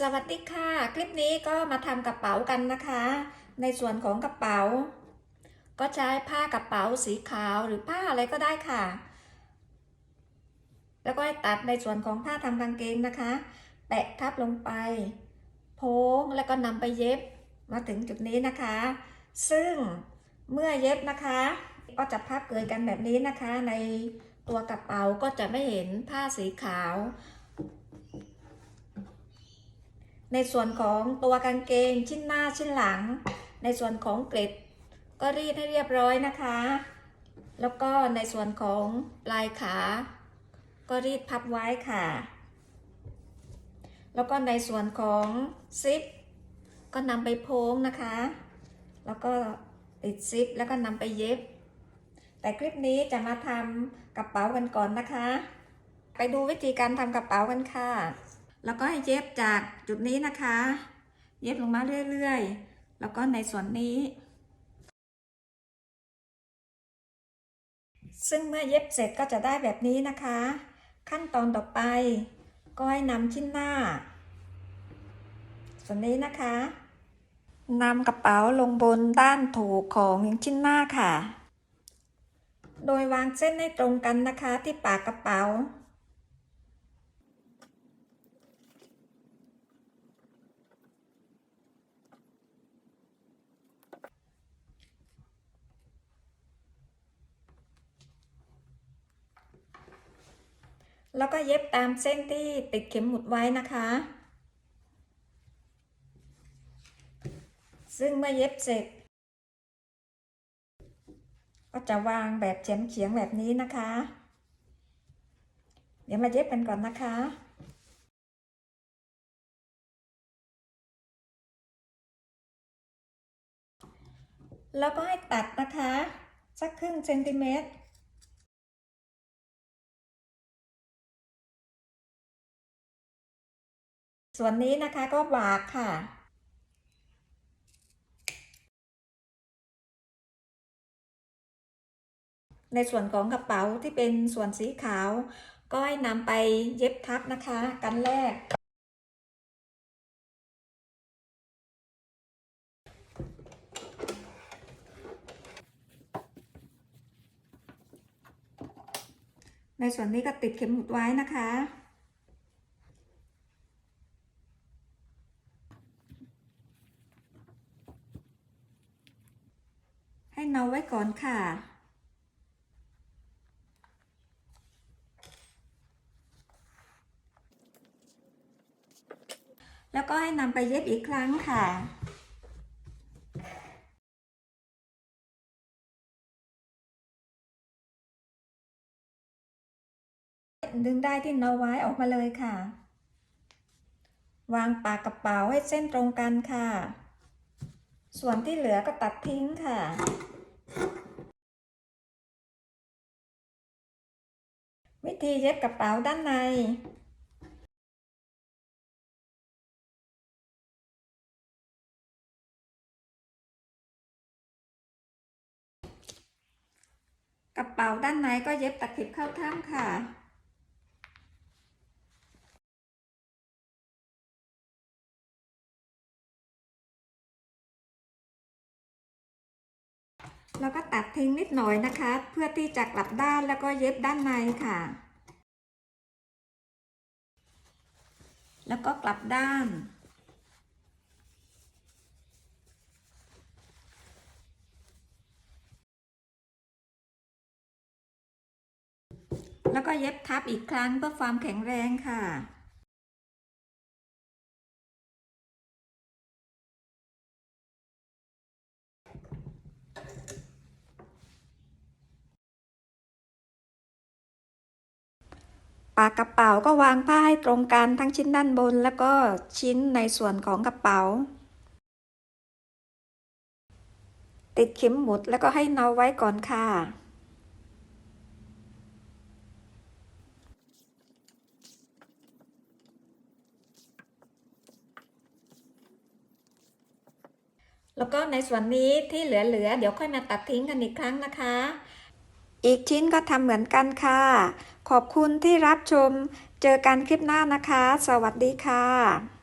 สวัสดีค่ะ คลิปนี้ก็มาทำกระเป๋ากันนะคะ ในส่วนของกระเป๋า ก็ใช้ผ้ากระเป๋าสีขาวหรือผ้าอะไรก็ได้ค่ะ แล้วก็ตัดในส่วนของผ้าทำกางเกงนะคะ แปะทับลงไป โพ้งแล้วก็นำไปเย็บมาถึงจุดนี้นะคะ ซึ่งเมื่อเย็บนะคะ ก็จะพับเกยกันแบบนี้นะคะ ในตัวกระเป๋าก็จะไม่เห็นผ้าสีขาว ในส่วนของตัวกางเกงชิ้นหน้าชิ้นหลัง ในส่วนของเกล็ด ก็รีดให้เรียบร้อยนะคะ แล้วก็ในส่วนของปลายขา ก็รีดพับไว้ค่ะ แล้วก็ในส่วนของซิปก็นำไปโพ้งนะคะ แล้วก็ติดซิปแล้วก็นำไปเย็บ แต่คลิปนี้จะมาทำกระเป๋ากันก่อนนะคะ ไปดูวิธีการทำกระเป๋ากันค่ะ แล้วก็ให้เย็บจากจุดนี้นะคะ เย็บลงมาเรื่อยๆ แล้วก็ในส่วนนี้ ซึ่งเมื่อเย็บเสร็จก็จะได้แบบนี้นะคะ ขั้นตอนต่อไป ก็ให้นำชิ้นหน้า ส่วนนี้นะคะนำกระเป๋าลงบนด้านถูกของชิ้นหน้าค่ะ โดยวางเส้นให้ตรงกันนะคะที่ปากกระเป๋า แล้วก็เย็บตามเส้นที่ติดเข็มหมุดไว้นะคะ ซึ่งเมื่อเย็บเสร็จ ก็จะวางแบบเฉียงเฉียงแบบนี้นะคะ เดี๋ยวมาเย็บกันก่อนนะคะแล้วก็ให้ตัดนะคะ สักครึ่งเซนติเมตร ส่วนนี้นะคะก็บากค่ะในส่วนของกระเป๋าที่เป็นส่วนสีขาว ก็ให้นำไปเย็บทับนะคะ กันแรก ในส่วนนี้ก็ติดเข็มหมุดไว้นะคะ เนาไว้ก่อนค่ะ แล้วก็ให้นำไปเย็บอีกครั้งค่ะดึงได้ที่เนาไว้ออกมาเลยค่ะ วางปากกระเป๋าให้เส้นตรงกันค่ะ ส่วนที่เหลือก็ตัดทิ้งค่ะ วิธีเย็บกระเป๋าด้านใน กระเป๋าด้านในก็เย็บตะเข็บเข้าท่ามค่ะ แล้วก็ตัดทิ้งนิดหน่อยนะคะ เพื่อที่จะกลับด้านแล้วก็เย็บด้านในค่ะ แล้วก็กลับด้าน แล้วก็เย็บทับอีกครั้งเพื่อความแข็งแรงค่ะ ปากกระเป๋าก็วางผ้าให้ตรงกันทั้งชิ้นด้านบน แล้วก็ชิ้นในส่วนของกระเป๋า ติดเข็มหมุดแล้วก็ให้เนาไว้ก่อนค่ะ แล้วก็ในส่วนนี้ที่เหลือๆเดี๋ยวค่อยมาตัดทิ้งกันอีกครั้งนะคะ อีกชิ้นก็ทำเหมือนกันค่ะ ขอบคุณที่รับชม เจอกันคลิปหน้านะคะ สวัสดีค่ะ